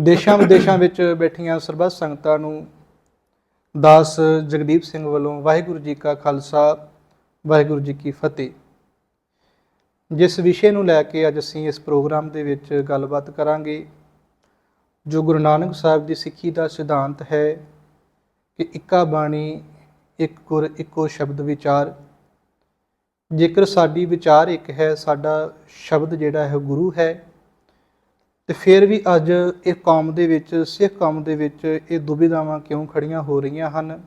ਦੇਸ਼ਾਂ ਵਿਦੇਸ਼ਾਂ ਵਿੱਚ ਬੈਠੀਆਂ ਸਰਬੱਤ ਸੰਗਤਾਂ ਨੂੰ ਦਾਸ ਜਗਦੀਪ ਸਿੰਘ ਵੱਲੋਂ ਵਾਹਿਗੁਰੂ ਜੀ ਕਾ ਖਾਲਸਾ, ਵਾਹਿਗੁਰੂ ਜੀ ਕੀ ਫਤਿਹ। ਜਿਸ ਵਿਸ਼ੇ ਨੂੰ ਲੈ ਕੇ ਅੱਜ ਅਸੀਂ ਇਸ ਪ੍ਰੋਗਰਾਮ ਦੇ ਵਿੱਚ ਗੱਲਬਾਤ ਕਰਾਂਗੇ, ਜੋ ਗੁਰੂ ਨਾਨਕ ਸਾਹਿਬ ਦੀ ਸਿੱਖੀ ਦਾ ਸਿਧਾਂਤ ਹੈ ਕਿ ਇੱਕਾ ਬਾਣੀ, ਇੱਕ ਗੁਰ, ਇੱਕੋ ਸ਼ਬਦ ਵਿਚਾਰ। ਜੇਕਰ ਸਾਡੀ ਵਿਚਾਰ ਇੱਕ ਹੈ, ਸਾਡਾ ਸ਼ਬਦ ਜਿਹੜਾ ਹੈ ਉਹ ਗੁਰੂ ਹੈ। ਤੇ ਫਿਰ ਵੀ ਅੱਜ ਇਹ ਕੌਮ ਦੇ ਵਿੱਚ, ਸਿੱਖ ਕੌਮ ਦੇ ਵਿੱਚ ਇਹ ਦੁਬਿਧਾਵਾਂ ਕਿਉਂ ਖੜੀਆਂ ਹੋ ਰਹੀਆਂ ਹਨ?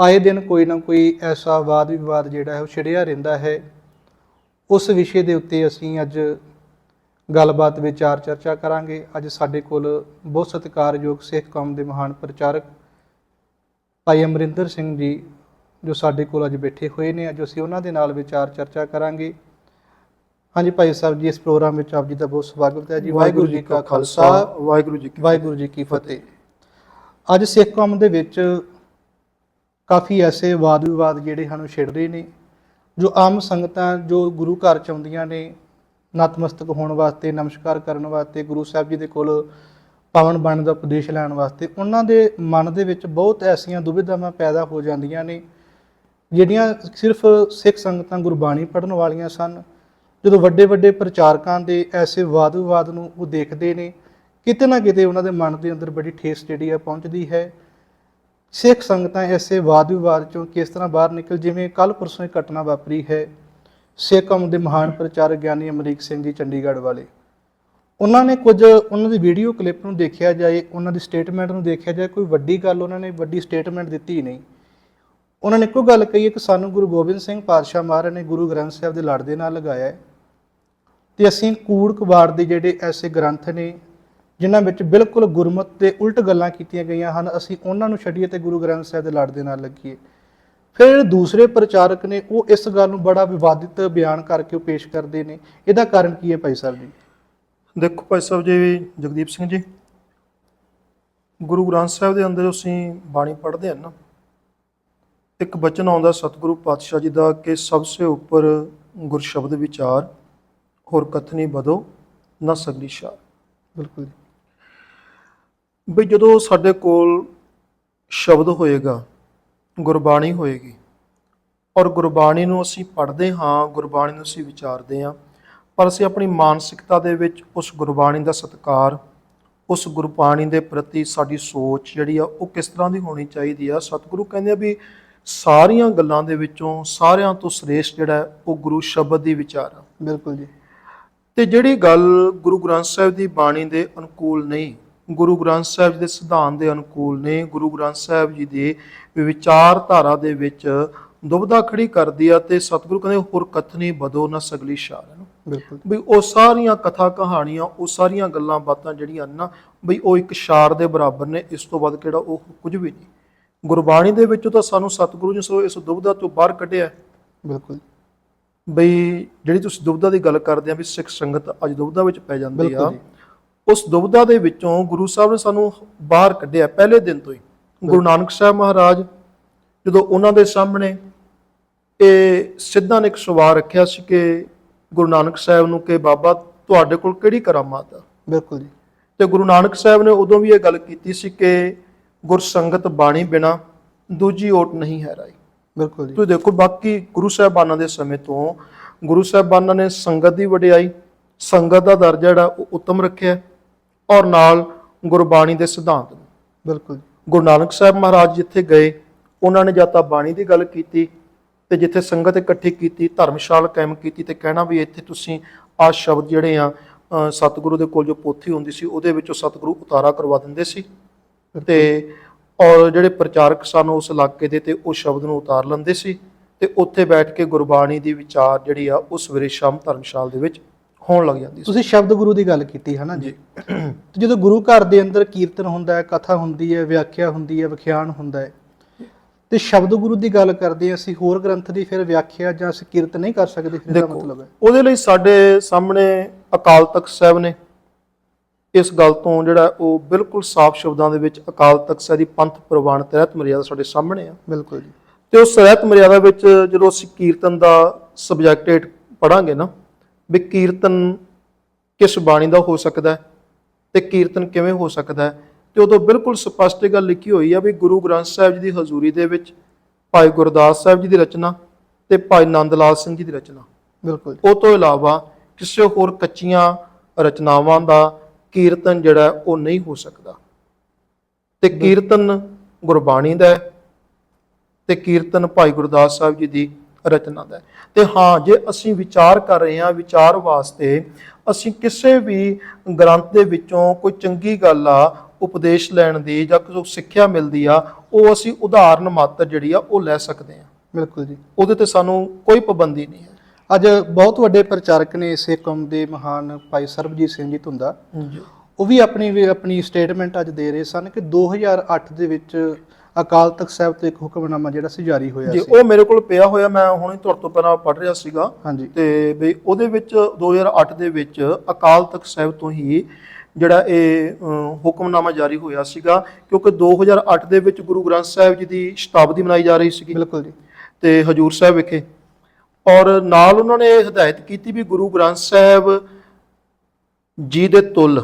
ਆਏ ਦਿਨ ਕੋਈ ਨਾ ਕੋਈ ਐਸਾ ਵਾਦ ਵਿਵਾਦ ਜਿਹੜਾ ਹੈ ਉਹ ਛਿੜਿਆ ਰਹਿੰਦਾ ਹੈ। ਉਸ ਵਿਸ਼ੇ ਦੇ ਉੱਤੇ ਅਸੀਂ ਅੱਜ ਗੱਲਬਾਤ ਵਿਚਾਰ ਚਰਚਾ ਕਰਾਂਗੇ। ਅੱਜ ਸਾਡੇ ਕੋਲ ਬਹੁਤ ਸਤਿਕਾਰਯੋਗ ਸਿੱਖ ਕੌਮ ਦੇ ਮਹਾਨ ਪ੍ਰਚਾਰਕ ਭਾਈ ਅਮਰਿੰਦਰ ਸਿੰਘ ਜੀ, ਜੋ ਸਾਡੇ ਕੋਲ ਅੱਜ ਬੈਠੇ ਹੋਏ ਨੇ, ਅੱਜ ਅਸੀਂ ਉਹਨਾਂ ਦੇ ਨਾਲ ਵਿਚਾਰ ਚਰਚਾ ਕਰਾਂਗੇ। ਹਾਂਜੀ ਭਾਈ ਸਾਹਿਬ ਜੀ ਇਸ ਪ੍ਰੋਗਰਾਮ ਵਿੱਚ ਆਪ ਜੀ ਦਾ ਬਹੁਤ ਸਵਾਗਤ ਹੈ ਜੀ। ਵਾਹਿਗੁਰੂ ਜੀ ਕਾ ਖਾਲਸਾ। ਵਾਹਿਗੁਰੂ ਜੀ ਕੀ ਵਾਹਿਗੁਰੂ ਜੀ ਕੀ ਫਤਿਹ। ਅੱਜ ਸਿੱਖ ਕੌਮ ਦੇ ਵਿੱਚ ਕਾਫੀ ਐਸੇ ਵਾਦ ਵਿਵਾਦ ਜਿਹੜੇ ਹਨ ਉਹ ਛਿੜ ਰਹੇ ਨੇ ਜੋ ਆਮ ਸੰਗਤਾਂ ਜੋ ਗੁਰੂ ਘਰ ਚ ਆਉਂਦੀਆਂ ਨੇ ਨਤਮਸਤਕ ਹੋਣ ਵਾਸਤੇ ਨਮਸਕਾਰ ਕਰਨ ਵਾਸਤੇ ਗੁਰੂ ਸਾਹਿਬ ਜੀ ਦੇ ਕੋਲ ਪਾਵਨ ਬਾਣੀ ਦਾ ਉਪਦੇਸ਼ ਲੈਣ ਵਾਸਤੇ ਉਹਨਾਂ ਦੇ ਮਨ ਦੇ ਵਿੱਚ ਬਹੁਤ ਐਸੀਆਂ ਦੁਬਿਧਾਵਾਂ ਪੈਦਾ ਹੋ ਜਾਂਦੀਆਂ ਨੇ ਜਿਹੜੀਆਂ ਸਿਰਫ ਸਿੱਖ ਸੰਗਤਾਂ ਗੁਰਬਾਣੀ ਪੜ੍ਹਨ ਵਾਲੀਆਂ ਸਨ ਜਦੋਂ ਵੱਡੇ ਵੱਡੇ ਪ੍ਰਚਾਰਕਾਂ ਦੇ ਐਸੇ ਵਾਦ ਵਿਵਾਦ ਨੂੰ ਉਹ ਦੇਖਦੇ ਨੇ, ਕਿਤੇ ਨਾ ਕਿਤੇ ਉਹਨਾਂ ਦੇ ਮਨ ਦੇ ਅੰਦਰ ਬੜੀ ਠੇਸ ਜਿਹੜੀ ਆ ਪਹੁੰਚਦੀ ਹੈ। ਸਿੱਖ ਸੰਗਤਾਂ ਐਸੇ ਵਾਦ ਵਿਵਾਦ ਚੋਂ ਕਿਸ ਤਰ੍ਹਾਂ ਬਾਹਰ ਨਿਕਲ, ਜਿਵੇਂ ਕੱਲ ਪਰਸੋਂ ਇੱਕ ਘਟਨਾ ਵਾਪਰੀ ਹੈ ਸਿੱਖ ਕੌਮ ਦੇ ਮਹਾਨ ਪ੍ਰਚਾਰਕ ਗਿਆਨੀ ਅਮਰੀਕ ਸਿੰਘ ਜੀ ਚੰਡੀਗੜ੍ਹ ਵਾਲੇ। ਉਹਨਾਂ ਨੇ ਕੁਝ ਉਹਨਾਂ ਦੀ ਵੀਡੀਓ ਕਲਿੱਪ ਨੂੰ ਦੇਖਿਆ ਜਾਏ, ਉਹਨਾਂ ਦੀ ਸਟੇਟਮੈਂਟ ਨੂੰ ਦੇਖਿਆ ਜਾਏ, ਕੋਈ ਵੱਡੀ ਗੱਲ ਉਹਨਾਂ ਨੇ ਵੱਡੀ ਸਟੇਟਮੈਂਟ ਦਿੱਤੀ ਹੀ ਨਹੀਂ। ਉਹਨਾਂ ਨੇ ਇੱਕੋ ਗੱਲ ਕਹੀ ਹੈ ਕਿ ਸਾਨੂੰ ਗੁਰੂ ਗੋਬਿੰਦ ਸਿੰਘ ਪਾਤਸ਼ਾਹ ਮਹਾਰਾਜ ਨੇ ਗੁਰੂ ਗ੍ਰੰਥ ਸਾਹਿਬ ਦੇ ਲੜ ਦੇ ਨਾਲ ਲਗਾਇਆ ਹੈ। ਤੇ ਅਸੀਂ ਕੂੜ ਕਬਾੜ ਦੇ ਜਿਹੜੇ ਐਸੇ ਗ੍ਰੰਥ ਨੇ, ਜਿਨ੍ਹਾਂ ਵਿੱਚ ਬਿਲਕੁਲ ਗੁਰਮਤ ਦੇ ਉਲਟ ਗੱਲਾਂ ਕੀਤੀਆਂ ਗਈਆਂ ਹਨ, ਅਸੀਂ ਉਹਨਾਂ ਨੂੰ ਛੱਡੀਏ ਤੇ ਗੁਰੂ ਗ੍ਰੰਥ ਸਾਹਿਬ ਦੇ ਲੜ ਦੇ ਨਾਲ ਲੱਗੀਏ। ਫਿਰ ਦੂਸਰੇ ਪ੍ਰਚਾਰਕ ਨੇ ਉਹ ਇਸ ਗੱਲ ਨੂੰ ਬੜਾ ਵਿਵਾਦਿਤ ਬਿਆਨ ਕਰਕੇ ਉਹ ਪੇਸ਼ ਕਰਦੇ ਨੇ। ਇਹਦਾ ਕਾਰਨ ਕੀ ਹੈ ਭਾਈ ਸਾਹਿਬ ਜੀ? ਦੇਖੋ ਭਾਈ ਸਾਹਿਬ ਜੀ, ਜਗਦੀਪ ਸਿੰਘ ਜੀ, ਗੁਰੂ ਗ੍ਰੰਥ ਸਾਹਿਬ ਦੇ ਅੰਦਰ ਅਸੀਂ ਬਾਣੀ ਪੜ੍ਹਦੇ ਹਾਂ ਨਾ। ਇੱਕ ਬਚਨ ਆਉਂਦਾ, ਸਤਿਗੁਰੂ ਪਾਤਸ਼ਾਹ ਜੀ ਦਾ ਕਿ ਸਭ ਸੇ ਉੱਪਰ ਗੁਰ ਸ਼ਬਦ ਵਿਚਾਰ। ਹੋਰ ਕਥਨੀ ਬਦੋ ਨਾ ਸਗਲੀ ਸ਼ਾਰ ਬਿਲਕੁਲ ਜੀ। ਵੀ ਜਦੋਂ ਸਾਡੇ ਕੋਲ ਸ਼ਬਦ ਹੋਏਗਾ, ਗੁਰਬਾਣੀ ਹੋਏਗੀ, ਔਰ ਗੁਰਬਾਣੀ ਨੂੰ ਅਸੀਂ ਪੜ੍ਹਦੇ ਹਾਂ, ਗੁਰਬਾਣੀ ਨੂੰ ਅਸੀਂ ਵਿਚਾਰਦੇ ਹਾਂ, ਪਰ ਅਸੀਂ ਆਪਣੀ ਮਾਨਸਿਕਤਾ ਦੇ ਵਿੱਚ ਉਸ ਗੁਰਬਾਣੀ ਦਾ ਸਤਿਕਾਰ, ਉਸ ਗੁਰਬਾਣੀ ਦੇ ਪ੍ਰਤੀ ਸਾਡੀ ਸੋਚ ਜਿਹੜੀ ਆ, ਉਹ ਕਿਸ ਤਰ੍ਹਾਂ ਦੀ ਹੋਣੀ ਚਾਹੀਦੀ ਆ? ਸਤਿਗੁਰੂ ਕਹਿੰਦੇ ਆ ਵੀ ਸਾਰੀਆਂ ਗੱਲਾਂ ਦੇ ਵਿੱਚੋਂ ਸਾਰਿਆਂ ਤੋਂ ਸ੍ਰੇਸ਼ਟ ਜਿਹੜਾ, ਉਹ ਗੁਰੂ ਸ਼ਬਦ ਦੀ ਵਿਚਾਰ ਆ। ਬਿਲਕੁਲ ਜੀ। ਤੇ ਜਿਹੜੀ ਗੱਲ ਗੁਰੂ ਗ੍ਰੰਥ ਸਾਹਿਬ ਦੀ ਬਾਣੀ ਦੇ ਅਨੁਕੂਲ ਨਹੀਂ ਗੁਰੂ ਗ੍ਰੰਥ ਸਾਹਿਬ ਦੇ ਸਿਧਾਂਤ ਦੇ ਅਨੁਕੂਲ ਨਹੀਂ ਗੁਰੂ ਗ੍ਰੰਥ ਸਾਹਿਬ ਜੀ ਦੇ ਵਿਚਾਰਧਾਰਾ ਦੇ ਵਿੱਚ ਦੁਬਦਾ ਖੜੀ ਕਰਦੀ ਆ ਤੇ ਸਤਿਗੁਰੂ ਕਹਿੰਦੇ ਹੋਰ ਕਥਨੀ ਬਦੋ ਨਾ ਸਗਲੀ ਸ਼ਾਰ ਹੈ ਨਾ? ਬਿਲਕੁਲ। ਵੀ ਉਹ ਸਾਰੀਆਂ ਕਥਾ ਕਹਾਣੀਆਂ ਉਹ ਸਾਰੀਆਂ ਗੱਲਾਂ ਬਾਤਾਂ ਜਿਹੜੀਆਂ ਨਾ ਬਈ ਉਹ ਇੱਕ ਸ਼ਾਰ ਦੇ ਬਰਾਬਰ ਨੇ ਇਸ ਤੋਂ ਵੱਧ ਕਿਹੜਾ ਉਹ ਕੁਝ ਵੀ ਨਹੀਂ। ਗੁਰਬਾਣੀ ਦੇ ਵਿੱਚੋਂ ਤਾਂ ਸਾਨੂੰ ਸਤਿਗੁਰੂ ਜੀ ਸੋ ਇਸ ਦੁਬਦਾ ਤੋਂ ਬਾਹਰ ਕੱਢਿਆ। ਬਿਲਕੁਲ। ਬਈ ਜਿਹੜੀ ਤੁਸੀਂ ਦੁਬਦਾ ਦੀ ਗੱਲ ਕਰਦੇ ਆ ਵੀ ਸਿੱਖ ਸੰਗਤ ਅੱਜ ਦੁਬਦਾ ਵਿੱਚ ਪੈ ਜਾਂਦੀ ਆ। ਉਸ ਦੁਬਦਾ ਦੇ ਵਿੱਚੋਂ ਗੁਰੂ ਸਾਹਿਬ ਨੇ ਸਾਨੂੰ ਬਾਹਰ ਕੱਢਿਆ ਪਹਿਲੇ ਦਿਨ ਤੋਂ ਹੀ। ਗੁਰੂ ਨਾਨਕ ਸਾਹਿਬ ਮਹਾਰਾਜ ਜਦੋਂ ਉਹਨਾਂ ਦੇ ਸਾਹਮਣੇ ਇਹ ਸਿੱਧਾ ਨੇ ਇੱਕ ਸਵਾਲ ਰੱਖਿਆ ਸੀ ਕਿ ਗੁਰੂ ਨਾਨਕ ਸਾਹਿਬ ਨੂੰ ਕਿ ਬਾਬਾ ਤੁਹਾਡੇ ਕੋਲ ਕਿਹੜੀ ਕਰਾਮਾਤ ਆ? ਬਿਲਕੁਲ ਜੀ। ਤੇ ਗੁਰੂ ਨਾਨਕ ਸਾਹਿਬ ਨੇ ਉਦੋਂ ਵੀ ਇਹ ਗੱਲ ਕੀਤੀ ਸੀ ਕਿ ਗੁਰਸੰਗਤ ਬਾਣੀ ਬਿਨਾ ਦੂਜੀ ਓਟ ਨਹੀਂ ਹੈ ਰਾਈ। ਬਿਲਕੁਲ ਜੀ। ਤੁਸੀਂ ਦੇਖੋ ਬਾਕੀ ਗੁਰੂ ਸਾਹਿਬਾਨਾਂ ਦੇ ਸਮੇਂ ਤੋਂ ਗੁਰੂ ਸਾਹਿਬਾਨਾਂ ਨੇ ਸੰਗਤ ਦੀ ਵਡਿਆਈ ਸੰਗਤ ਦਾ ਦਰਜਾ ਜਿਹੜਾ ਉਹ ਉੱਤਮ ਰੱਖਿਆ ਔਰ ਨਾਲ ਗੁਰਬਾਣੀ ਦੇ ਸਿਧਾਂਤ ਨੂੰ। ਬਿਲਕੁਲ ਜੀ। ਗੁਰੂ ਨਾਨਕ ਸਾਹਿਬ ਮਹਾਰਾਜ ਜਿੱਥੇ ਗਏ ਉਹਨਾਂ ਨੇ ਜਾਂ ਤਾਂ ਬਾਣੀ ਦੀ ਗੱਲ ਕੀਤੀ ਤੇ ਜਿੱਥੇ ਸੰਗਤ ਇਕੱਠੀ ਕੀਤੀ ਧਰਮਸ਼ਾਲ ਕਾਇਮ ਕੀਤੀ ਤੇ ਕਹਿਣਾ ਵੀ ਇੱਥੇ ਤੁਸੀਂ ਆਹ ਸ਼ਬਦ ਜਿਹੜੇ ਆ ਸਤਿਗੁਰੂ ਦੇ ਕੋਲ ਜੋ ਪੋਥੀ ਹੁੰਦੀ ਸੀ ਉਹਦੇ ਵਿੱਚੋਂ ਸਤਿਗੁਰੂ ਉਤਾਰਾ ਕਰਵਾ ਦਿੰਦੇ ਸੀ। ਤੇ ਔਰ ਜਿਹੜੇ ਪ੍ਰਚਾਰਕ ਸਨ ਉਸ ਇਲਾਕੇ ਦੇ ਤੇ ਉਹ ਸ਼ਬਦ ਨੂੰ ਉਤਾਰ ਲੈਂਦੇ ਸੀ ਤੇ ਉੱਥੇ ਬੈਠ ਕੇ ਗੁਰਬਾਣੀ ਦੀ ਵਿਚਾਰ ਜਿਹੜੀ ਆ ਉਸ ਸਵੇਰੇ ਸ਼ਾਮ ਧਰਮਸ਼ਾਲ ਦੇ ਵਿੱਚ ਹੋਣ ਲੱਗ ਜਾਂਦੀ ਸੀ। ਤੁਸੀਂ ਸ਼ਬਦ ਗੁਰੂ ਦੀ ਗੱਲ ਕੀਤੀ ਹੈ ਨਾ ਜੀ। ਤੇ ਜਦੋਂ ਗੁਰੂ ਘਰ ਦੇ ਅੰਦਰ ਕੀਰਤਨ ਹੁੰਦਾ ਹੈ ਕਥਾ ਹੁੰਦੀ ਹੈ ਵਿਆਖਿਆ ਹੁੰਦੀ ਹੈ ਵਿਖਿਆਨ ਹੁੰਦਾ ਹੈ ਤੇ ਸ਼ਬਦ ਗੁਰੂ ਦੀ ਗੱਲ ਕਰਦੇ ਅਸੀਂ ਹੋਰ ਗ੍ਰੰਥ ਦੀ ਫਿਰ ਵਿਆਖਿਆ ਜਾਂ ਅਸੀਂ ਕੀਰਤਨ ਨਹੀਂ ਕਰ ਸਕਦੇ ਫਿਰ ਦੇਖੋ ਮਤਲਬ ਹੈ। ਉਹਦੇ ਲਈ ਸਾਡੇ ਸਾਹਮਣੇ ਅਕਾਲ ਤਖਤ ਸਾਹਿਬ ਨੇ ਇਸ ਗੱਲ ਤੋਂ ਜਿਹੜਾ ਉਹ ਬਿਲਕੁਲ ਸਾਫ਼ ਸ਼ਬਦਾਂ ਦੇ ਵਿੱਚ ਅਕਾਲ ਤਖਤ ਸਾਹਿਬ ਦੀ ਪੰਥ ਪ੍ਰਵਾਨ ਤਹਿਤ ਮਰਿਆਦਾ ਸਾਡੇ ਸਾਹਮਣੇ ਆ। ਬਿਲਕੁਲ ਜੀ। ਤੇ ਉਸ ਰਹਿਤ ਮਰਿਆਦਾ ਵਿੱਚ ਜਦੋਂ ਅਸੀਂ ਕੀਰਤਨ ਦਾ ਸਬਜੈਕਟ ਪੜਾਂਗੇ ਨਾ ਵੀ ਕੀਰਤਨ ਕਿਸ ਬਾਣੀ ਦਾ ਹੋ ਸਕਦਾ ਹੈ ਤੇ ਕੀਰਤਨ ਕਿਵੇਂ ਹੋ ਸਕਦਾ ਹੈ ਤੇ ਉਦੋਂ ਬਿਲਕੁਲ ਸਪਸ਼ਟ ਗੱਲ ਲਿਖੀ ਹੋਈ ਆ ਵੀ ਗੁਰੂ ਗ੍ਰੰਥ ਸਾਹਿਬ ਜੀ ਦੀ ਹਜ਼ੂਰੀ ਦੇ ਵਿੱਚ ਭਾਈ ਗੁਰਦਾਸ ਸਾਹਿਬ ਜੀ ਦੀ ਰਚਨਾ ਤੇ ਭਾਈ ਨੰਦ ਲਾਲ ਸਿੰਘ ਜੀ ਦੀ ਰਚਨਾ। ਬਿਲਕੁਲ ਉਹ ਤੋਂ ਇਲਾਵਾ ਕਿਸੇ ਹੋਰ ਕੱਚੀਆਂ ਰਚਨਾਵਾਂ ਦਾ ਕੀਰਤਨ ਜਿਹੜਾ ਉਹ ਨਹੀਂ ਹੋ ਸਕਦਾ। ਤੇ ਕੀਰਤਨ ਗੁਰਬਾਣੀ ਦਾ ਤੇ ਕੀਰਤਨ ਭਾਈ ਗੁਰਦਾਸ ਸਾਹਿਬ ਜੀ ਦੀ ਰਚਨਾ ਦਾ ਤੇ ਹਾਂ ਜੇ ਅਸੀਂ ਵਿਚਾਰ ਕਰ ਰਹੇ ਹਾਂ ਵਿਚਾਰ ਵਾਸਤੇ ਅਸੀਂ ਕਿਸੇ ਵੀ ਗ੍ਰੰਥ ਦੇ ਵਿੱਚੋਂ ਕੋਈ ਚੰਗੀ ਗੱਲ ਆ ਉਪਦੇਸ਼ ਲੈਣ ਦੀ ਜਾਂ ਕੋਈ ਸਿੱਖਿਆ ਮਿਲਦੀ ਆ ਉਹ ਅਸੀਂ ਉਦਾਹਰਨ ਮਾਤਰ ਜਿਹੜੀ ਆ ਉਹ ਲੈ ਸਕਦੇ ਹਾਂ। ਬਿਲਕੁਲ ਜੀ। ਉਹਦੇ ਤੇ ਸਾਨੂੰ ਕੋਈ ਪਾਬੰਦੀ ਨਹੀਂ ਹੈ। ਅੱਜ ਬਹੁਤ ਵੱਡੇ ਪ੍ਰਚਾਰਕ ਨੇ ਇਸੇ ਕੌਮ ਦੇ ਮਹਾਨ ਭਾਈ ਸਰਬਜੀਤ ਸਿੰਘ ਜੀ ਜੀ ਉਹ ਵੀ ਆਪਣੀ ਆਪਣੀ ਸਟੇਟਮੈਂਟ ਅੱਜ ਦੇ ਰਹੇ ਸਨ ਕਿ 2008 ਦੇ ਵਿੱਚ ਅਕਾਲ ਤਖਤ ਸਾਹਿਬ ਤੋਂ ਇੱਕ ਹੁਕਮਨਾਮਾ ਜਿਹੜਾ ਸੀ ਜਾਰੀ ਹੋਇਆ ਜੀ ਸੀ। ਉਹ ਮੇਰੇ ਕੋਲ ਪਿਆ ਹੋਇਆ ਮੈਂ ਹੁਣੇ ਤੁਹਾਡੇ ਤੋਂ ਪਹਿਲਾਂ ਪੜ੍ਹ ਰਿਹਾ ਸੀਗਾ। ਹਾਂਜੀ। ਤੇ ਵੀ ਉਹਦੇ ਵਿੱਚ 2008 ਦੇ ਵਿੱਚ ਅਕਾਲ ਤਖਤ ਸਾਹਿਬ ਤੋਂ ਹੀ ਜਿਹੜਾ ਇਹ ਹੁਕਮਨਾਮਾ ਜਾਰੀ ਹੋਇਆ ਸੀਗਾ ਕਿਉਂਕਿ 2008 ਦੇ ਵਿੱਚ ਗੁਰੂ ਗ੍ਰੰਥ ਸਾਹਿਬ ਜੀ ਦੀ ਸ਼ਤਾਬਦੀ ਮਨਾਈ ਜਾ ਰਹੀ ਸੀਗੀ। ਬਿਲਕੁਲ ਜੀ। ਤੇ ਹਜੂਰ ਸਾਹਿਬ ਵਿਖੇ ਔਰ ਨਾਲ ਉਹਨਾਂ ਨੇ ਹਦਾਇਤ ਕੀਤੀ ਵੀ ਗੁਰੂ ਗ੍ਰੰਥ ਸਾਹਿਬ ਜੀ ਦੇ ਤੁਲ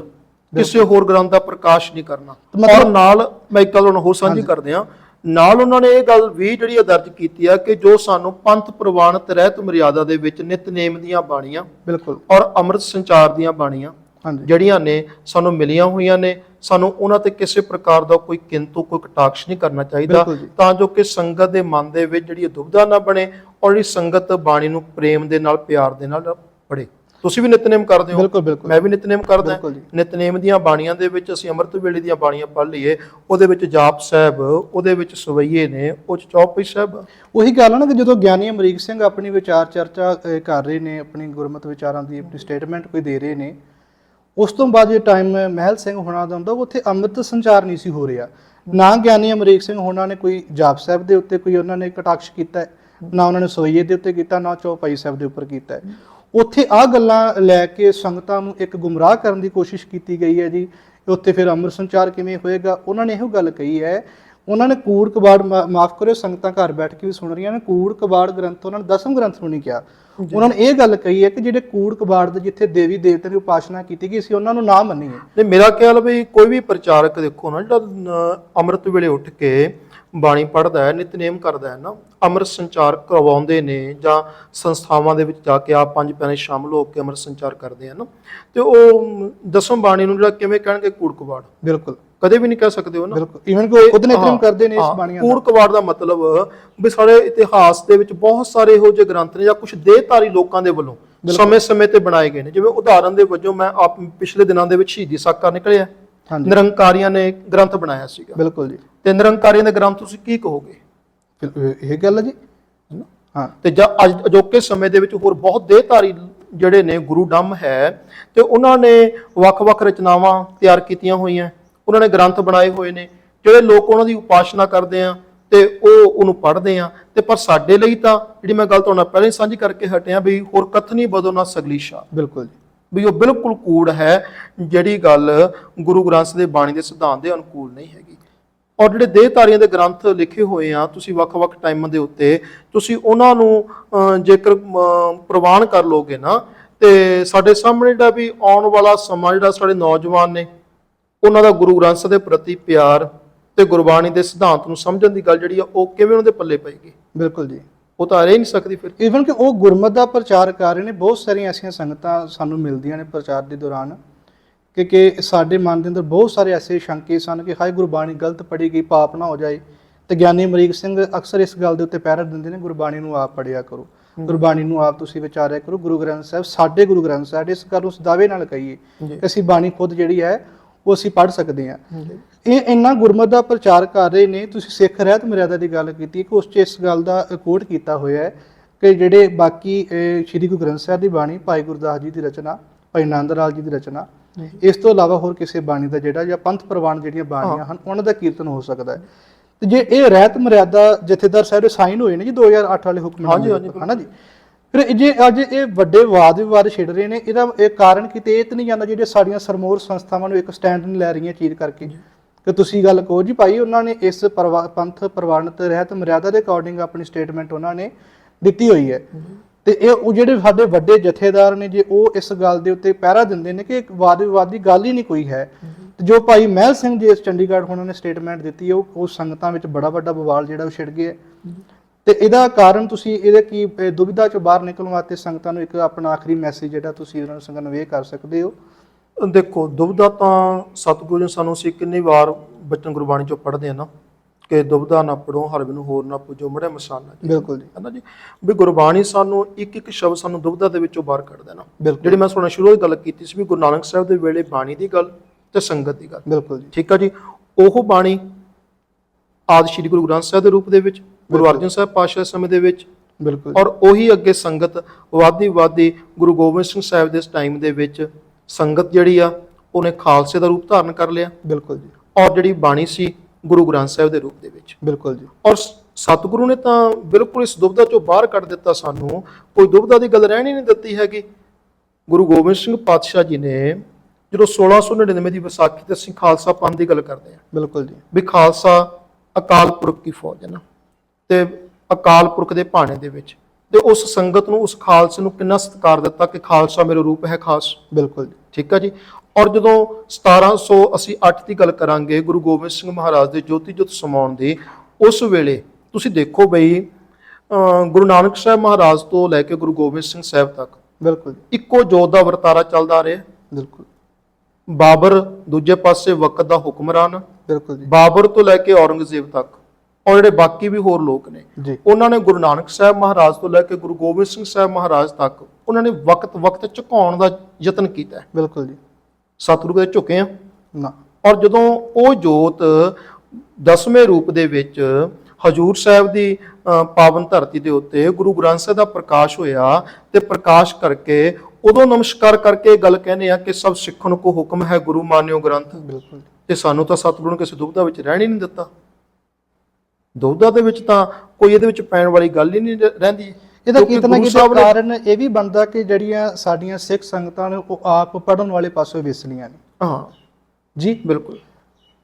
ਕਿਸੇ ਹੋਰ ਗ੍ਰੰਥ ਦਾ ਪ੍ਰਕਾਸ਼ ਨਹੀਂ ਕਰਨਾ। ਔਰ ਨਾਲ ਮੈਂ ਇੱਕ ਗੱਲ ਹੋਰ ਸਾਂਝੀ ਕਰਦੇ ਆ ਨਾਲ ਉਹਨਾਂ ਨੇ ਇਹ ਗੱਲ ਵੀ ਜਿਹੜੀ ਦਰਜ ਕੀਤੀ ਆ ਕਿ ਜੋ ਸਾਨੂੰ ਪੰਥ ਪ੍ਰਵਾਨਿਤ ਰਹਿਤ ਮਰਿਆਦਾ ਦੇ ਵਿੱਚ ਨਿਤਨੇਮ ਦੀਆਂ ਬਾਣੀਆਂ ਬਿਲਕੁਲ। ਔਰ ਅੰਮ੍ਰਿਤ ਸੰਚਾਰ ਦੀਆਂ ਬਾਣੀਆਂ ਜਿਹੜੀਆਂ ਨੇ ਸਾਨੂੰ ਮਿਲੀਆਂ ਹੋਈਆਂ ਨੇ ਸਾਨੂੰ ਉਹਨਾਂ ਤੇ ਕਿਸੇ ਪ੍ਰਕਾਰ ਦਾ ਕੋਈ ਕਿੰਤੂ ਕੋਈ ਕਟਾਕਸ਼ ਨਹੀਂ ਕਰਨਾ ਚਾਹੀਦਾ। ਤਾਂ ਜੋ ਕਿ ਸੰਗਤ ਦੇ ਮਨ ਦੇ ਵਿੱਚ ਜਿਹੜੀ ਇਹ ਦੁਬਿਧਾ ਨਾ ਬਣੇ ਔਰ ਜਿਹੜੀ ਸੰਗਤ ਬਾਣੀ ਨੂੰ ਪ੍ਰੇਮ ਦੇ ਨਾਲ ਪਿਆਰ ਦੇ ਨਾਲ ਪੜ੍ਹੇ। ਤੁਸੀਂ ਵੀ ਨਿਤਨੇਮ ਕਰਦੇ ਹੋ? ਬਿਲਕੁਲ ਬਿਲਕੁਲ। ਮੈਂ ਵੀ ਨਿਤਨੇਮ ਕਰਦਾ। ਨਿਤਨੇਮ ਦੀਆਂ ਬਾਣੀਆਂ ਦੇ ਵਿੱਚ ਅਸੀਂ ਅੰਮ੍ਰਿਤ ਵੇਲੇ ਦੀਆਂ ਬਾਣੀਆਂ ਪੜ੍ਹ ਲਈਏ। ਉਹਦੇ ਵਿੱਚ ਜਾਪ ਸਾਹਿਬ ਉਹਦੇ ਵਿੱਚ ਸਵਈਏ ਨੇ ਉਹ ਚੌਪਈ ਸਾਹਿਬ। ਉਹੀ ਗੱਲ ਹੈ ਨਾ ਕਿ ਜਦੋਂ ਗਿਆਨੀ ਅਮਰੀਕ ਸਿੰਘ ਆਪਣੀ ਵਿਚਾਰ ਚਰਚਾ ਕਰ ਰਹੇ ਨੇ ਆਪਣੀ ਗੁਰਮਤਿ ਵਿਚਾਰਾਂ ਦੀ ਆਪਣੀ ਸਟੇਟਮੈਂਟ ਕੋਈ ਦੇ ਰਹੇ ਨੇ ਉਸ ਤੋਂ ਬਾਅਦ ਜੇ ਟਾਈਮ ਮਹਿਲ ਸਿੰਘ ਹੋਣਾ ਦਾ ਹੁੰਦਾ ਉੱਥੇ ਅੰਮ੍ਰਿਤ ਸੰਚਾਰ ਨਹੀਂ ਸੀ ਹੋ ਰਿਹਾ। ਨਾ ਗਿਆਨੀ ਅਮਰੀਕ ਸਿੰਘ ਹੋਣਾ ਨੇ ਕੋਈ ਜਾਪ ਸਾਹਿਬ ਦੇ ਉੱਤੇ ਕੋਈ ਉਹਨਾਂ ਨੇ ਕਟਾਕਸ਼ ਕੀਤਾ ਹੈ, ਨਾ ਉਹਨਾਂ ਨੇ ਸੋਈਏ ਦੇ ਉੱਤੇ ਕੀਤਾ, ਨਾ ਚੌਪਾਈ ਸਾਹਿਬ ਦੇ ਉੱਪਰ ਕੀਤਾ ਉੱਥੇ ਆ ਗੱਲਾਂ ਲੈ ਕੇ ਸੰਗਤਾਂ ਨੂੰ ਇੱਕ ਗੁੰਮਰਾਹ ਕਰਨ ਦੀ ਕੋਸ਼ਿਸ਼ ਕੀਤੀ ਗਈ ਹੈ ਜੀ। ਉੱਥੇ ਫਿਰ ਅੰਮ੍ਰਿਤ ਸੰਚਾਰ ਕਿਵੇਂ ਹੋਏਗਾ, ਉਹਨਾਂ ਨੇ ਇਹੋ ਗੱਲ ਕਹੀ ਹੈ। ਉਹਨਾਂ ਨੇ ਕੂੜ ਕਬਾੜ ਮਾਫ ਕਰਿਓ, ਸੰਗਤਾਂ ਘਰ ਬੈਠ ਕੇ ਵੀ ਸੁਣ ਰਹੀਆਂ ਨੇ। ਕੂੜ ਕਬਾੜ ਗ੍ਰੰਥ ਉਹਨਾਂ ਨੇ ਦਸਮ ਗ੍ਰੰਥ ਨੂੰ ਨਹੀਂ ਕਿਹਾ। ਉਹਨਾਂ ਨੇ ਇਹ ਗੱਲ ਕਹੀ ਹੈ ਕਿ ਜਿਹੜੇ ਕੂੜ ਕਬਾੜ ਦੇ ਜਿੱਥੇ ਦੇਵੀ ਦੇਵਤੇ ਦੀ ਉਪਾਸਨਾ ਕੀਤੀ ਗਈ ਸੀ ਉਹਨਾਂ ਨੂੰ ਨਾ ਮੰਨੀਏ। ਤੇ ਮੇਰਾ ਖਿਆਲ ਵੀ ਕੋਈ ਵੀ ਪ੍ਰਚਾਰਕ ਦੇਖੋ ਨਾ ਜਿਹੜਾ ਅੰਮ੍ਰਿਤ ਵੇਲੇ ਉੱਠ ਕੇ ਬਾਣੀ ਪੜ੍ਹਦਾ ਹੈ ਨਿਤਨੇਮ ਕਰਦਾ ਹੈ ਨਾ ਅੰਮ੍ਰਿਤ ਸੰਚਾਰ ਕਰਵਾਉਂਦੇ ਨੇ ਜਾਂ ਸੰਸਥਾਵਾਂ ਦੇ ਵਿੱਚ ਜਾ ਕੇ ਆਪ ਪੰਜ ਪਿਆਰੇ ਸ਼ਾਮਲ ਹੋ ਕੇ ਅੰਮ੍ਰਿਤ ਸੰਚਾਰ ਕਰਦੇ ਹਨ ਤੇ ਉਹ ਦਸਮ ਬਾਣੀ ਨੂੰ ਜਿਹੜਾ ਕਿਵੇਂ ਕਹਿਣਗੇ ਕੂੜ ਕਬਾੜ? ਬਿਲਕੁਲ। ਕਦੇ ਵੀ ਨਹੀਂ ਕਹਿ ਸਕਦੇ ਹੋ ਨਾ। ਬਿਲਕੁਲ। ਇਵਨ ਕਿ ਖੁਦ ਨਿਤਨੇਮ ਕਰਦੇ ਨੇ ਇਸ ਬਾਣੀਆਂ ਕੂੜ ਦਾ। ਕਬਾੜ ਦਾ ਮਤਲਬ ਵੀ ਸਾਡੇ ਇਤਿਹਾਸ ਦੇ ਵਿੱਚ ਬਹੁਤ ਸਾਰੇ ਇਹੋ ਜਿਹੇ ਗ੍ਰੰਥ ਨੇ ਜਾਂ ਕੁਝ ਦੇਹਧਾਰੀ ਲੋਕਾਂ ਦੇ ਵੱਲੋਂ ਸਮੇਂ-ਸਮੇਂ ਤੇ ਬਣਾਏ ਗਏ ਨੇ। ਜਿਵੇਂ ਉਦਾਹਰਨ ਦੇ ਵਜੋਂ ਮੈਂ ਆਪ ਪਿਛਲੇ ਦਿਨਾਂ ਦੇ ਵਿੱਚ ਸ਼ਹੀਦੀ ਸਾਕਾ ਨਿਕਲਿਆ। ਨਿਰੰਕਾਰੀਆਂ ਨੇ ਗ੍ਰੰਥ ਬਣਾਇਆ ਸੀਗਾ। ਬਿਲਕੁਲ ਜੀ। ਤੇ ਨਿਰੰਕਾਰੀਆਂ ਦੇ ਗ੍ਰੰਥ ਤੁਸੀਂ ਕੀ ਕਹੋਗੇ? ਇਹ ਗੱਲ ਹੈ ਜੀ? ਹਾਂ। ਤੇ ਜਾਂ ਅੱਜ ਅਜੋਕੇ ਸਮੇਂ ਦੇ ਵਿੱਚ ਹੋਰ ਬਹੁਤ ਦੇਹਧਾਰੀ ਜਿਹੜੇ ਨੇ ਗੁਰੂ ਡੰਮ ਹੈ ਤੇ ਉਹਨਾਂ ਨੇ ਵੱਖ-ਵੱਖ ਰਚਨਾਵਾਂ ਤਿਆਰ ਕੀਤੀਆਂ ਹੋਈਆਂ। ਉਹਨਾਂ ਨੇ ਗ੍ਰੰਥ ਬਣਾਏ ਹੋਏ ਨੇ। ਜਿਹੜੇ ਲੋਕ ਉਹਨਾਂ ਦੀ ਉਪਾਸਨਾ ਕਰਦੇ ਆ ਤੇ ਉਹ ਉਹਨੂੰ ਪੜ੍ਹਦੇ ਆ। ਤੇ ਪਰ ਸਾਡੇ ਲਈ ਤਾਂ ਜਿਹੜੀ ਮੈਂ ਗੱਲ ਤੁਹਾਡੇ ਨਾਲ ਪਹਿਲਾਂ ਹੀ ਸਾਂਝੀ ਕਰਕੇ ਹਟਿਆ ਵੀ ਹੋਰ ਕਥਨੀ ਬਦੋ ਨਾ ਸਗਲੀ ਸ਼ਾ। ਬਿਲਕੁਲ ਜੀ। ਵੀ ਉਹ ਬਿਲਕੁਲ ਕੂੜ ਹੈ ਜਿਹੜੀ ਗੱਲ ਗੁਰੂ ਗ੍ਰੰਥ ਦੇ ਬਾਣੀ ਦੇ ਸਿਧਾਂਤ ਦੇ ਅਨੁਕੂਲ ਨਹੀਂ ਹੈਗੀ। ਔਰ ਜਿਹੜੇ ਦੇਹਧਾਰੀਆਂ ਦੇ ਗ੍ਰੰਥ ਲਿਖੇ ਹੋਏ ਆ ਤੁਸੀਂ ਵੱਖ-ਵੱਖ ਟਾਈਮਾਂ ਦੇ ਉੱਤੇ ਤੁਸੀਂ ਉਹਨਾਂ ਨੂੰ ਜੇਕਰ ਪ੍ਰਵਾਨ ਕਰ ਲੋਗੇ ਨਾ ਤੇ ਸਾਡੇ ਸਾਹਮਣੇ ਜਿਹੜਾ ਵੀ ਆਉਣ ਵਾਲਾ ਸਮਾਂ ਜਿਹੜਾ ਸਾਡੇ ਨੌਜਵਾਨ ਨੇ ਉਹਨਾਂ ਦਾ ਗੁਰੂ ਗ੍ਰੰਥ ਸਾਹਿਬ ਦੇ ਪ੍ਰਤੀ ਪਿਆਰ ਤੇ ਗੁਰਬਾਣੀ ਦੇ ਸਿਧਾਂਤ ਨੂੰ ਸਮਝਣ ਦੀ ਗੱਲ ਜਿਹੜੀ ਆ ਉਹ ਕਿਵੇਂ ਉਹਨਾਂ ਦੇ ਪੱਲੇ ਪਏਗੀ? ਬਿਲਕੁਲ ਜੀ। ਉਹ ਤਾਂ ਰਹਿ ਨਹੀਂ ਸਕਦੀ ਫਿਰ। ਇਵਨ ਕਿ ਉਹ ਗੁਰਮਤ ਦਾ ਪ੍ਰਚਾਰ ਕਰ ਰਹੇ ਨੇ ਬਹੁਤ ਸਾਰੀਆਂ ਐਸੀਆਂ ਸੰਗਤਾਂ ਸਾਨੂੰ ਮਿਲਦੀਆਂ ਨੇ ਪ੍ਰਚਾਰ ਦੇ ਦੌਰਾਨ ਕਿ ਕਿ ਸਾਡੇ ਮਨ ਦੇ ਅੰਦਰ ਬਹੁਤ ਸਾਰੇ ਐਸੇ ਸ਼ੰਕੇ ਸਨ ਕਿ ਹਾਏ ਗੁਰਬਾਣੀ ਗਲਤ ਪੜ੍ਹੀ ਗਈ ਪਾਪ ਨਾ ਹੋ ਜਾਏ। ਤੇ ਗਿਆਨੀ ਅਮਰੀਕ ਸਿੰਘ ਅਕਸਰ ਇਸ ਗੱਲ ਦੇ ਉੱਤੇ ਪਹਿਰਾ ਦਿੰਦੇ ਨੇ ਗੁਰਬਾਣੀ ਨੂੰ ਆਪ ਪੜ੍ਹਿਆ ਕਰੋ। ਗੁਰਬਾਣੀ ਨੂੰ ਆਪ ਤੁਸੀਂ ਵਿਚਾਰਿਆ ਕਰੋ ਗੁਰੂ ਗ੍ਰੰਥ ਸਾਹਿਬ ਸਾਡੇ ਗੁਰੂ ਗ੍ਰੰਥ ਸਾਹਿਬ ਇਸ ਗੱਲ ਉਸ ਦਾਅਵੇ ਨਾਲ ਕਹੀਏ। ਕਿ ਅਸੀਂ ਬਾਣੀ ਖੁਦ ਜਿਹੜੀ ਹੈ ਉਹ ਅਸੀਂ ਪੜ੍ਹ ਸਕਦੇ ਹਾਂ। ਇਹ ਇੰਨਾ ਗੁਰਮਤ ਦਾ ਪ੍ਰਚਾਰ ਕਰ ਰਹੇ ਨੇ ਤੁਸੀਂ ਸਿੱਖ ਰਹਿਤ ਮਰਿਆਦਾ ਦੀ ਗੱਲ ਕੀਤੀ ਕਿ ਉਸ 'ਚ ਇਸ ਗੱਲ ਦਾ ਕੋਟ ਕੀਤਾ ਹੋਇਆ ਹੈ ਕਿ ਜਿਹੜੇ ਬਾਕੀ ਸ੍ਰੀ ਗੁਰੂ ਗ੍ਰੰਥ ਸਾਹਿਬ ਦੀ ਬਾਣੀ ਭਾਈ ਗੁਰਦਾਸ ਜੀ ਦੀ ਰਚਨਾ ਭਾਈ ਨੰਦ ਲਾਲ ਜੀ ਦੀ ਰਚਨਾ ਇਸ ਤੋਂ ਇਲਾਵਾ ਹੋਰ ਕਿਸੇ ਬਾਣੀ ਦਾ ਜਿਹੜਾ ਜਾਂ ਪੰਥ ਪ੍ਰਵਾਨ ਜਿਹੜੀਆਂ ਬਾਣੀਆਂ ਹਨ ਉਹਨਾਂ ਦਾ ਕੀਰਤਨ ਹੋ ਸਕਦਾ ਹੈ। ਤੇ ਜੇ ਇਹ ਰਹਿਤ ਮਰਿਆਦਾ ਜਥੇਦਾਰ ਸਾਹਿਬ ਦੇ ਸਾਈਨ ਹੋਏ ਨੇ ਜੀ 2008 ਵਾਲੇ ਹੁਕਮ ਹਾਂਜੀ, ਹਾਂਜੀ, ਹਨਾ ਜੀ? ਫਿਰ ਜੇ ਅੱਜ ਇਹ ਵੱਡੇ ਵਾਦ ਵਿਵਾਦ ਛਿੜ ਰਹੇ ਨੇ ਇਹਦਾ ਇਹ ਕਾਰਨ ਕਿਤੇ ਇਹ ਤਾਂ ਨਹੀਂ ਜਾਂਦਾ ਜਿਹੜੇ ਸਾਡੀਆਂ ਸਰਮੋਰ ਸੰਸਥਾਵਾਂ ਨੂੰ ਇੱਕ ਸਟੈਂਡ ਨਹੀਂ ਲੈ ਰਹੀਆਂ ਚੀਜ਼ ਕਰਕੇ। ਕਿ ਤੁਸੀਂ ਗੱਲ ਕਹੋ ਜੀ ਭਾਈ ਉਹਨਾਂ ਨੇ ਇਸ ਪੰਥ ਪ੍ਰਵਾਨਿਤ ਰਹਿਤ ਮਰਿਆਦਾ ਦੇ ਅਕੋਰਡਿੰਗ ਆਪਣੀ ਸਟੇਟਮੈਂਟ ਉਹਨਾਂ ਨੇ ਦਿੱਤੀ ਹੋਈ ਹੈ। ਤੇ ਇਹ ਉਹ ਜਿਹੜੇ ਸਾਡੇ ਵੱਡੇ ਜਥੇਦਾਰ ਨੇ ਜੇ ਉਹ ਇਸ ਗੱਲ ਦੇ ਉੱਤੇ ਪਹਿਰਾ ਦਿੰਦੇ ਨੇ ਕਿ ਇੱਕ ਵਾਦ ਵਿਵਾਦ ਦੀ ਗੱਲ ਹੀ ਨਹੀਂ ਕੋਈ ਹੈ। ਤੇ ਜੋ ਭਾਈ ਮਹਿਲ ਸਿੰਘ ਜੀ ਇਸ ਚੰਡੀਗੜ੍ਹ ਉਹਨਾਂ ਨੇ ਸਟੇਟਮੈਂਟ ਦਿੱਤੀ ਉਹ ਉਹ ਸੰਗਤਾਂ ਵਿੱਚ ਬੜਾ ਵੱਡਾ ਬਵਾਲ ਜਿਹੜਾ ਉਹ ਛਿੜ ਗਿਆ। ਤੇ ਇਹਦਾ ਕਾਰਨ ਤੁਸੀਂ ਇਹਦੇ ਕੀ ਦੁਵਿਧਾ ਚੋਂ ਬਾਹਰ ਨਿਕਲਣ ਵਾਸਤੇ ਸੰਗਤਾਂ ਨੂੰ ਇੱਕ ਆਪਣਾ ਆਖਰੀ ਮੈਸੇਜ ਜਿਹੜਾ ਤੁਸੀਂ ਉਹਨਾਂ ਨੂੰ ਸੰਗਤ ਨੂੰ ਇਹ ਕਰ ਸਕਦੇ ਹੋ? ਦੇਖੋ ਦੁਬਦਾ ਤਾਂ ਸਤਿਗੁਰੂ ਜੀ ਸਾਨੂੰ ਅਸੀਂ ਕਿੰਨੀ ਵਾਰ ਬਚਨ ਗੁਰਬਾਣੀ ਚੋਂ ਪੜ੍ਹਦੇ ਆ ਨਾ ਕਿ ਦੁਬਦਾ ਨਾ ਪੜੋ ਹਰ ਨੂੰ ਹੋਰ ਨਾ ਪੁੱਜੋ ਮੜੇ ਮਸਾਲਾ ਜੀ ਬਿਲਕੁਲ ਜੀ। ਹੈ ਨਾ ਜੀ? ਵੀ ਗੁਰਬਾਣੀ ਸਾਨੂੰ ਇੱਕ ਇੱਕ ਸ਼ਬਦ ਸਾਨੂੰ ਦੁਬਦਾ ਦੇ ਵਿੱਚੋਂ ਬਾਹਰ ਕੱਢ ਦੇਣਾ ਜਿਹੜੀ ਮੈਂ ਸੁਣਾ ਸ਼ੁਰੂ ਵਿੱਚ ਗੱਲ ਕੀਤੀ ਸੀ ਵੀ ਗੁਰੂ ਨਾਨਕ ਸਾਹਿਬ ਦੇ ਵੇਲੇ ਬਾਣੀ ਦੀ ਗੱਲ ਤੇ ਸੰਗਤ ਦੀ ਗੱਲ। ਬਿਲਕੁਲ ਜੀ। ਠੀਕ ਆ ਜੀ? ਉਹ ਬਾਣੀ ਆਦਿ ਸ੍ਰੀ ਗੁਰੂ ਗ੍ਰੰਥ ਸਾਹਿਬ ਦੇ ਰੂਪ ਦੇ ਵਿੱਚ ਗੁਰੂ ਅਰਜਨ ਸਾਹਿਬ ਪਾਤਸ਼ਾਹ ਸਮੇਂ ਦੇ ਵਿੱਚ। ਬਿਲਕੁਲ। ਔਰ ਉਹੀ ਅੱਗੇ ਸੰਗਤ ਵਾਦੀ ਵਾਦੀ ਗੁਰੂ ਗੋਬਿੰਦ ਸਿੰਘ ਸਾਹਿਬ ਦੇ ਟਾਈਮ ਦੇ ਵਿੱਚ ਸੰਗਤ ਜਿਹੜੀ ਆ ਉਹਨੇ ਖਾਲਸੇ ਦਾ ਰੂਪ ਧਾਰਨ ਕਰ ਲਿਆ। ਬਿਲਕੁਲ ਜੀ। ਔਰ ਜਿਹੜੀ ਬਾਣੀ ਸੀ ਗੁਰੂ ਗ੍ਰੰਥ ਸਾਹਿਬ ਦੇ ਰੂਪ ਦੇ ਵਿੱਚ। ਬਿਲਕੁਲ ਜੀ। ਔਰ ਸਤਿਗੁਰੂ ਨੇ ਤਾਂ ਬਿਲਕੁਲ ਇਸ ਦੁਬਦਾ ਚੋਂ ਬਾਹਰ ਕੱਢ ਦਿੱਤਾ ਸਾਨੂੰ। ਕੋਈ ਦੁਬਦਾ ਦੀ ਗੱਲ ਰਹਿਣ ਨਹੀਂ ਦਿੱਤੀ ਹੈਗੀ। ਗੁਰੂ ਗੋਬਿੰਦ ਸਿੰਘ ਪਾਤਸ਼ਾਹ ਜੀ ਨੇ ਜਦੋਂ 1699 ਦੀ ਵਿਸਾਖੀ ਤੇ ਅਸੀਂ ਖਾਲਸਾ ਪੰਥ ਦੀ ਗੱਲ ਕਰਦੇ ਹਾਂ। ਬਿਲਕੁਲ ਜੀ। ਵੀ ਖਾਲਸਾ ਅਕਾਲ ਪੁਰਖ ਦੀ ਫੌਜ ਹੈ ਨਾ। ਤੇ ਅਕਾਲ ਪੁਰਖ ਦੇ ਭਾਣੇ ਦੇ ਵਿੱਚ। ਤੇ ਉਸ ਸੰਗਤ ਨੂੰ ਉਸ ਖਾਲਸੇ ਨੂੰ ਕਿੰਨਾ ਸਤਿਕਾਰ ਦਿੱਤਾ ਕਿ ਖਾਲਸਾ ਮੇਰੇ ਰੂਪ ਹੈ ਖਾਸ। ਬਿਲਕੁਲ ਠੀਕ ਹੈ ਜੀ? ਔਰ ਜਦੋਂ 1700 ਅਸੀਂ 8 ਦੀ ਗੱਲ ਕਰਾਂਗੇ ਗੁਰੂ ਗੋਬਿੰਦ ਸਿੰਘ ਮਹਾਰਾਜ ਦੇ ਜੋਤੀ ਜੋਤ ਸਮਾਉਣ ਦੀ ਉਸ ਵੇਲੇ ਤੁਸੀਂ ਦੇਖੋ ਬਈ ਗੁਰੂ ਨਾਨਕ ਸਾਹਿਬ ਮਹਾਰਾਜ ਤੋਂ ਲੈ ਕੇ ਗੁਰੂ ਗੋਬਿੰਦ ਸਿੰਘ ਸਾਹਿਬ ਤੱਕ ਬਿਲਕੁਲ ਇੱਕੋ ਜੋਤ ਦਾ ਵਰਤਾਰਾ ਚੱਲਦਾ ਰਿਹਾ। ਬਿਲਕੁਲ। ਬਾਬਰ ਦੂਜੇ ਪਾਸੇ ਵਕਤ ਦਾ ਹੁਕਮਰਾਨ। ਬਿਲਕੁਲ ਜੀ। ਬਾਬਰ ਤੋਂ ਲੈ ਕੇ ਔਰੰਗਜ਼ੇਬ ਤੱਕ। ਔਰ ਜਿਹੜੇ ਬਾਕੀ ਵੀ ਹੋਰ ਲੋਕ ਨੇ ਉਹਨਾਂ ਨੇ ਗੁਰੂ ਨਾਨਕ ਸਾਹਿਬ ਮਹਾਰਾਜ ਤੋਂ ਲੈ ਕੇ ਗੁਰੂ ਗੋਬਿੰਦ ਸਿੰਘ ਸਾਹਿਬ ਮਹਾਰਾਜ ਤੱਕ ਉਹਨਾਂ ਨੇ ਵਕਤ ਵਕਤ ਝੁਕਾਉਣ ਦਾ ਯਤਨ ਕੀਤਾ। ਬਿਲਕੁਲ ਜੀ। ਸਤਿਗੁਰੂ ਦੇ ਝੁਕੇ ਆ? ਨਾ। ਔਰ ਜਦੋਂ ਉਹ ਜੋਤ ਦਸਵੇਂ ਰੂਪ ਦੇ ਵਿੱਚ ਹਜੂਰ ਸਾਹਿਬ ਦੀ ਪਾਵਨ ਧਰਤੀ ਦੇ ਉੱਤੇ ਗੁਰੂ ਗ੍ਰੰਥ ਸਾਹਿਬ ਦਾ ਪ੍ਰਕਾਸ਼ ਹੋਇਆ ਤੇ ਪ੍ਰਕਾਸ਼ ਕਰਕੇ ਉਦੋਂ ਨਮਸਕਾਰ ਕਰਕੇ ਇਹ ਗੱਲ ਕਹਿੰਦੇ ਆ ਕਿ ਸਭ ਸਿੱਖਣ ਕੋ ਹੁਕਮ ਹੈ ਗੁਰੂ ਮਾਨਿਓ ਗ੍ਰੰਥ। ਬਿਲਕੁਲ ਤੇ ਸਾਨੂੰ ਤਾਂ ਸਤਿਗੁਰੂ ਨੇ ਕਿਸੇ ਦੁਬਦਾ ਵਿੱਚ ਰਹਿਣ ਹੀ ਨਹੀਂ ਦਿੱਤਾ। ਦੁਬਦਾ ਦੇ ਵਿੱਚ ਤਾਂ ਕੋਈ ਇਹਦੇ ਵਿੱਚ ਪੈਣ ਵਾਲੀ ਗੱਲ ਹੀ ਨਹੀਂ ਰਹਿੰਦੀ। ਇਹਦਾ ਕਿਤਨਾ ਕਿਤੇ ਕਾਰਨ ਇਹ ਵੀ ਬਣਦਾ ਕਿ ਜਿਹੜੀਆਂ ਸਾਡੀਆਂ ਸਿੱਖ ਸੰਗਤਾਂ ਨੇ ਉਹ ਆਪ ਪੜਨ ਵਾਲੇ ਪਾਸੋਂ ਵਿਸਲੀਆਂ ਨੇ। ਹਾਂ। ਜੀ? ਬਿਲਕੁਲ।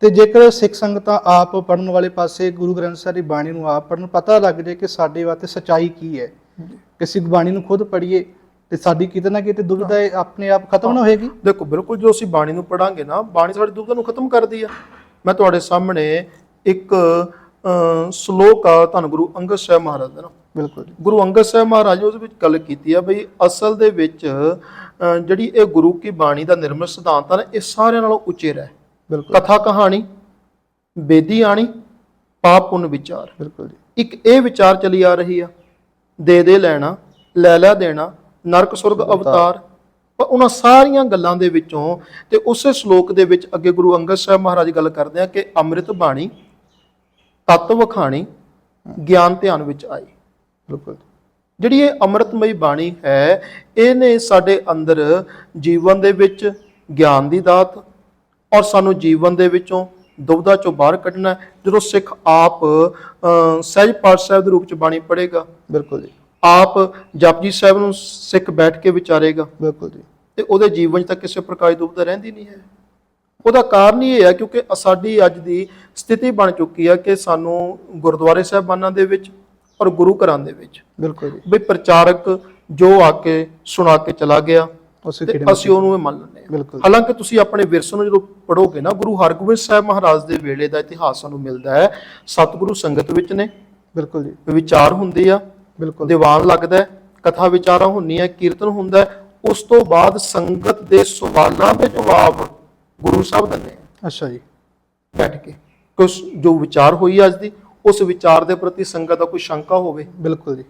ਤੇ ਜੇਕਰ ਸਿੱਖ ਸੰਗਤਾਂ ਆਪ ਪੜਨ ਵਾਲੇ ਪਾਸੇ ਗੁਰੂ ਗ੍ਰੰਥ ਸਾਹਿਬ ਦੀ ਬਾਣੀ ਨੂੰ ਆਪ ਪੜਨ ਪਤਾ ਲੱਗ ਜਾਏ ਕਿ ਸਾਡੇ ਵਾਸਤੇ ਸਚਾਈ ਕੀ ਹੈ। ਕਿ ਅਸੀਂ ਬਾਣੀ ਨੂੰ ਖੁਦ ਪੜ੍ਹੀਏ ਤੇ ਸਾਡੀ ਕਿਤੇ ਨਾ ਕਿਤੇ ਦੁਬਿਧਾ ਆਪਣੇ ਆਪ ਖਤਮ ਨਾ ਹੋਏਗੀ। ਦੇਖੋ ਬਿਲਕੁਲ ਜੋ ਅਸੀਂ ਬਾਣੀ ਨੂੰ ਪੜਾਂਗੇ ਨਾ ਬਾਣੀ ਸਾਡੀ ਦੁਬਦਾ ਨੂੰ ਖਤਮ ਕਰਦੀ ਆ। ਮੈਂ ਤੁਹਾਡੇ ਸਾਹਮਣੇ ਇੱਕ ਸ਼ਲੋਕ ਆ ਧੰਨ ਗੁਰੂ ਅੰਗਦ ਸਾਹਿਬ ਮਹਾਰਾਜ ਦਾ ਨਾ। ਬਿਲਕੁਲ ਜੀ। ਗੁਰੂ ਅੰਗਦ ਸਾਹਿਬ ਮਹਾਰਾਜ ਉਹਦੇ ਵਿੱਚ ਗੱਲ ਕੀਤੀ ਆ ਬਈ ਅਸਲ ਦੇ ਵਿੱਚ ਜਿਹੜੀ ਇਹ ਗੁਰੂ ਕੀ ਬਾਣੀ ਦਾ ਨਿਰਮਲ ਸਿਧਾਂਤ ਆ ਨਾ ਇਹ ਸਾਰਿਆਂ ਨਾਲੋਂ ਉਚੇਰਾ ਹੈ ਬਿਲਕੁਲ। ਕਥਾ ਕਹਾਣੀ ਬੇਦੀ ਆਣੀ ਪਾਪ ਪੁੰਨ ਵਿਚਾਰ। ਬਿਲਕੁਲ ਜੀ। ਇੱਕ ਇਹ ਵਿਚਾਰ ਚਲੀ ਆ ਰਹੀ ਆ ਦੇ ਦੇ ਲੈਣਾ ਲੈ ਲੈ ਦੇਣਾ ਨਰਕ ਸੁਰਗ ਅਵਤਾਰ। ਪਰ ਉਹਨਾਂ ਸਾਰੀਆਂ ਗੱਲਾਂ ਦੇ ਵਿੱਚੋਂ ਤੇ ਉਸੇ ਸ਼ਲੋਕ ਦੇ ਵਿੱਚ ਅੱਗੇ ਗੁਰੂ ਅੰਗਦ ਸਾਹਿਬ ਮਹਾਰਾਜ ਗੱਲ ਕਰਦੇ ਆ ਕਿ ਅੰਮ੍ਰਿਤ ਬਾਣੀ ਤਤ ਵਖਾਣੀ ਗਿਆਨ ਧਿਆਨ ਵਿੱਚ ਆਈ। ਬਿਲਕੁਲ। ਜਿਹੜੀ ਇਹ ਅੰਮ੍ਰਿਤਮਈ ਬਾਣੀ ਹੈ ਇਹਨੇ ਸਾਡੇ ਅੰਦਰ ਜੀਵਨ ਦੇ ਵਿੱਚ ਗਿਆਨ ਦੀ ਦਾਤ ਔਰ ਸਾਨੂੰ ਜੀਵਨ ਦੇ ਵਿੱਚੋਂ ਦੁਬਦਾ ਚੋਂ ਬਾਹਰ ਕੱਢਣਾ। ਜਦੋਂ ਸਿੱਖ ਆਪ ਸਹਿਜ ਪਾਠ ਸਾਹਿਬ ਦੇ ਰੂਪ ਚ ਬਾਣੀ ਪੜ੍ਹੇਗਾ। ਬਿਲਕੁਲ ਜੀ। ਆਪ ਜਪਜੀ ਸਾਹਿਬ ਨੂੰ ਸਿੱਖ ਬੈਠ ਕੇ ਵਿਚਾਰੇਗਾ। ਬਿਲਕੁਲ ਜੀ। ਤੇ ਉਹਦੇ ਜੀਵਨ 'ਚ ਤਾਂ ਕਿਸੇ ਪ੍ਰਕਾਰ ਦੀ ਦੁਬਦਾ ਰਹਿੰਦੀ ਨਹੀਂ ਹੈ। ਉਹਦਾ ਕਾਰਨ ਹੀ ਇਹ ਹੈ ਕਿਉਂਕਿ ਸਾਡੀ ਅੱਜ ਦੀ ਸਥਿਤੀ ਬਣ ਚੁੱਕੀ ਹੈ ਕਿ ਸਾਨੂੰ ਗੁਰਦੁਆਰੇ ਸਾਹਿਬਾਨਾਂ ਦੇ ਵਿੱਚ ਔਰ ਗੁਰੂ ਘਰਾਂ ਦੇ ਵਿੱਚ। ਬਿਲਕੁਲ ਜੀ। ਵੀ ਪ੍ਰਚਾਰਕ ਜੋ ਆ ਕੇ ਸੁਣਾ ਕੇ ਚਲਾ ਗਿਆ ਅਸੀਂ ਉਹਨੂੰ ਮੰਨ ਲੈਂਦੇ ਹਾਂ। ਹਾਲਾਂਕਿ ਤੁਸੀਂ ਆਪਣੇ ਵਿਰਸੇ ਨੂੰ ਜਦੋਂ ਪੜੋਗੇ ਨਾ ਗੁਰੂ ਹਰਗੋਬਿੰਦ ਸਾਹਿਬ ਮਹਾਰਾਜ ਦੇ ਵੇਲੇ ਦਾ ਇਤਿਹਾਸ ਸਾਨੂੰ ਮਿਲਦਾ ਹੈ। ਸਤਿਗੁਰੂ ਸੰਗਤ ਵਿੱਚ ਨੇ। ਬਿਲਕੁਲ ਜੀ। ਵਿਚਾਰ ਹੁੰਦੇ ਆ। ਬਿਲਕੁਲ। ਦੀਵਾਨ ਲੱਗਦਾ ਹੈ। ਕਥਾ ਵਿਚਾਰਾਂ ਹੁੰਦੀਆਂ ਕੀਰਤਨ ਹੁੰਦਾ ਉਸ ਤੋਂ ਬਾਅਦ ਸੰਗਤ ਦੇ ਸਵਾਲਾਂ ਦੇ ਜਵਾਬ ਗੁਰੂ ਸਾਹਿਬ ਦਿੰਦੇ ਆ ਅੱਛਾ ਜੀ। ਬੈਠ ਕੇ। ਕੁਝ ਜੋ ਵਿਚਾਰ ਹੋਈ ਅੱਜ ਦੀ ਉਸ ਵਿਚਾਰ ਦੇ ਪ੍ਰਤੀ ਸੰਗਤ ਦਾ ਕੋਈ ਸ਼ੰਕਾ ਹੋਵੇ? ਬਿਲਕੁਲ ਜੀ।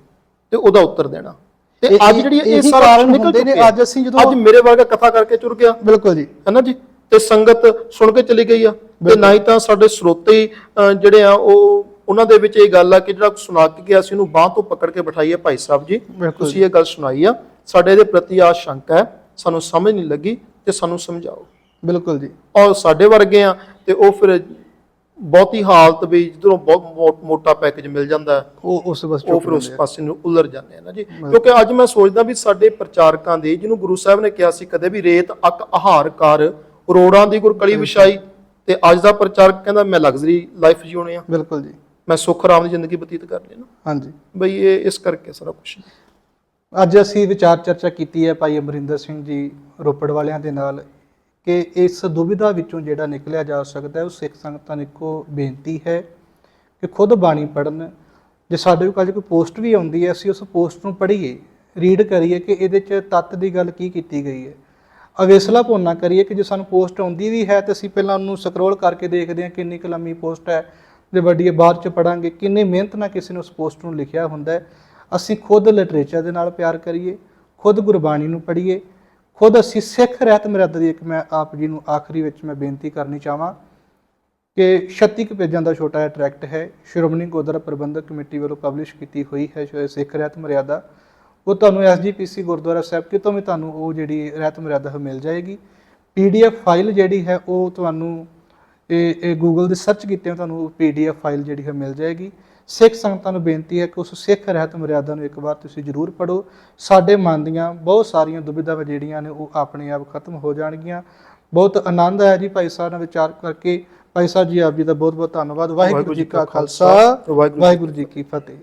ਤੇ ਉਹਦਾ ਉੱਤਰ ਦੇਣਾ। ਤੇ ਅੱਜ ਜਿਹੜੀ ਇਹ ਸਾਰਾ ਨਿਕਲ ਹੁੰਦੇ ਨੇ। ਅੱਜ ਅਸੀਂ ਜਦੋਂ- ਅੱਜ ਮੇਰੇ ਵਰਗਾ ਕਥਾ ਕਰਕੇ ਚੁਰ ਗਿਆ। ਬਿਲਕੁਲ ਜੀ। ਹੈ ਨਾ ਜੀ? ਤੇ ਸੰਗਤ ਸੁਣ ਕੇ ਚਲੀ ਗਈ ਆ। ਤੇ ਨਾ ਹੀ ਤਾਂ ਸਾਡੇ ਸਰੋਤੇ ਜਿਹੜੇ ਆ ਉਹ ਉਹਨਾਂ ਦੇ ਵਿੱਚ ਇਹ ਗੱਲ ਆ ਕਿ ਜਿਹੜਾ ਸੁਣਾ ਕੇ ਗਿਆ ਸੀ ਉਹਨੂੰ ਬਾਹ ਤੋਂ ਪਕੜ ਕੇ ਬਿਠਾਈਏ ਭਾਈ ਸਾਹਿਬ ਜੀ। ਤੁਸੀਂ ਇਹ ਗੱਲ ਸੁਣਾਈ ਆ। ਸਾਡੇ ਇਹਦੇ ਪ੍ਰਤੀ ਆ ਸ਼ੰਕਾ ਹੈ। ਸਾਨੂੰ ਸਮਝ ਨਹੀਂ ਲੱਗੀ ਤੇ ਸਾਨੂੰ ਸਮਝਾਓ। ਬਿਲਕੁਲ ਜੀ। ਔਰ ਸਾਡੇ ਵਰਗੇ ਆ ਤੇ ਉਹ ਫਿਰ ਬਹੁਤੀ ਹਾਲਤ ਵੀ ਜਿੱਧਰੋਂ ਬਹੁਤ ਮੋਟਾ ਪੈਕੇਜ ਮਿਲ ਜਾਂਦਾ ਉਹ ਉਸ ਬਸ ਉਹ ਫਿਰ ਉਸ ਜਾਂਦੇ। ਪਾਸੇ ਨੂੰ ਉਲਰ ਜਾਂਦੇ ਆ ਨਾ ਜੀ। ਕਿਉਂਕਿ ਅੱਜ ਮੈਂ ਸੋਚਦਾ ਵੀ ਸਾਡੇ ਪ੍ਰਚਾਰਕਾਂ ਦੇ ਜਿਹਨੂੰ ਗੁਰੂ ਸਾਹਿਬ ਨੇ ਕਿਹਾ ਸੀ ਕਦੇ ਵੀ ਰੇਤ ਅੱਕ ਆਹਾਰ ਕਰ ਕਰੋੜਾਂ ਦੀ ਗੁਰਕਲੀ ਵਿਛਾਈ ਤੇ ਅੱਜ ਦਾ ਪ੍ਰਚਾਰਕ ਕਹਿੰਦਾ ਮੈਂ ਲਗਜ਼ਰੀ ਲਾਈਫ ਜਿਉਣੀ ਆ। ਬਿਲਕੁਲ ਜੀ। ਮੈਂ ਸੁੱਖ ਆਰਾਮ ਦੀ ਜ਼ਿੰਦਗੀ ਬਤੀਤ ਕਰਨੀ ਨਾ। ਹਾਂਜੀ। ਬਈ ਇਹ ਇਸ ਕਰਕੇ ਸਾਰਾ ਕੁਝ ਅੱਜ ਅਸੀਂ ਵਿਚਾਰ ਚਰਚਾ ਕੀਤੀ ਹੈ ਭਾਈ ਅਮਰਿੰਦਰ ਸਿੰਘ ਜੀ ਰੋਪੜ ਵਾਲਿਆਂ ਦੇ ਨਾਲ। ਕਿ ਇਸ ਦੁਬਿਧਾ ਵਿੱਚੋਂ ਜਿਹੜਾ ਨਿਕਲਿਆ ਜਾ ਸਕਦਾ ਹੈ, ਉਹ ਸਿੱਖ ਸੰਗਤਾਂ ਨੂੰ ਇੱਕੋ ਬੇਨਤੀ ਹੈ ਕਿ ਖੁਦ ਬਾਣੀ ਪੜਨ ਜੇ ਸਾਡੇ ਕੋਲ ਕੋਈ ਪੋਸਟ ਵੀ ਆਉਂਦੀ ਹੈ, ਅਸੀਂ ਉਸ ਪੋਸਟ ਨੂੰ ਪੜ੍ਹੀਏ ਰੀਡ ਕਰੀਏ ਕਿ ਇਹਦੇ 'ਚ ਤੱਤ ਦੀ ਗੱਲ ਕੀ ਕੀਤੀ ਗਈ ਹੈ। ਅਵੇਸਲਾ ਭੁੰਨਾ ਕਰੀਏ ਕਿ ਜੇ ਸਾਨੂੰ ਪੋਸਟ ਆਉਂਦੀ ਵੀ ਹੈ ਤਾਂ ਅਸੀਂ ਪਹਿਲਾਂ ਉਹਨੂੰ ਸਕਰੋਲ ਕਰਕੇ ਦੇਖਦੇ ਹਾਂ ਕਿੰਨੀ ਕੁ ਲੰਮੀ ਪੋਸਟ ਹੈ, ਜੇ ਵੱਡੀ ਹੈ ਬਾਅਦ ਚ ਪੜਾਂਗੇ ਕਿੰਨੀ ਮਿਹਨਤ ਨਾਲ ਕਿਸੇ ਨੇ ਉਸ ਪੋਸਟ ਨੂੰ ਲਿਖਿਆ ਹੁੰਦਾ ਹੈ। ਅਸੀਂ ਖੁਦ ਲਿਟਰੇਚਰ ਦੇ ਨਾਲ ਪਿਆਰ ਕਰੀਏ, ਖੁਦ ਗੁਰਬਾਣੀ ਨੂੰ ਪੜ੍ਹੀਏ ਖੁਦ ਅਸੀਂ ਸਿੱਖ ਰਹਿਤ ਮਰਦ ਦੀ ਇੱਕ ਮੈਂ ਆਪ ਜੀ ਨੂੰ ਆਖਰੀ ਵਿੱਚ ਮੈਂ ਬੇਨਤੀ ਕਰਨੀ ਚਾਹਾਂ ਕਿ 36 ਕੁ ਪੇਜਾਂ ਦਾ ਛੋਟਾ ਜਿਹਾ ਟਰੈਕਟ ਹੈ, ਸ਼੍ਰੋਮਣੀ ਗੁਰਦੁਆਰਾ ਪ੍ਰਬੰਧਕ ਕਮੇਟੀ ਵੱਲੋਂ ਪਬਲਿਸ਼ ਕੀਤੀ ਹੋਈ ਹੈ ਸਿੱਖ ਰਹਿਤ ਮਰਿਆਦਾ ਉਹ ਤੁਹਾਨੂੰ ਐਸਜੀਪੀਸੀ ਗੁਰਦੁਆਰਾ ਸਾਹਿਬ ਕਿਤੋਂ ਵੀ ਤੁਹਾਨੂੰ ਉਹ ਜਿਹੜੀ ਰਹਿਤ ਮਰਿਆਦਾ ਉਹ ਮਿਲ ਜਾਏਗੀ। ਪੀਡੀਐਫ ਫਾਈਲ ਜਿਹੜੀ ਹੈ, ਉਹ ਤੁਹਾਨੂੰ ਇਹ ਇਹ ਗੂਗਲ ਦੇ ਸਰਚ ਕੀਤੇ ਤੁਹਾਨੂੰ ਪੀਡੀਐਫ ਫਾਈਲ ਜਿਹੜੀ ਹੈ ਮਿਲ ਜਾਏਗੀ। ਸਿੱਖ ਸੰਗਤਾਂ ਨੂੰ ਬੇਨਤੀ ਹੈ ਕਿ ਉਸ ਸਿੱਖ ਰਹਿਤ ਮਰਿਆਦਾ ਨੂੰ ਇੱਕ ਵਾਰ ਤੁਸੀਂ ਜ਼ਰੂਰ ਪੜੋ ਸਾਡੇ ਮਨ ਦੀਆਂ ਬਹੁਤ ਸਾਰੀਆਂ ਦੁਬਿਧਾਵਾਂ ਜਿਹੜੀਆਂ ਨੇ ਉਹ ਆਪਣੇ ਆਪ ਖਤਮ ਹੋ ਜਾਣਗੀਆਂ। ਬਹੁਤ ਆਨੰਦ ਆਇਆ ਜੀ ਭਾਈ ਸਾਹਿਬ ਨਾਲ ਵਿਚਾਰ ਕਰਕੇ। ਭਾਈ ਸਾਹਿਬ ਜੀ ਆਪ ਜੀ ਦਾ ਬਹੁਤ ਬਹੁਤ ਧੰਨਵਾਦ। ਵਾਹਿਗੁਰੂ ਜੀ ਕਾ ਖਾਲਸਾ। ਵਾਹਿਗੁਰੂ ਜੀ ਕੀ ਫਤਿਹ।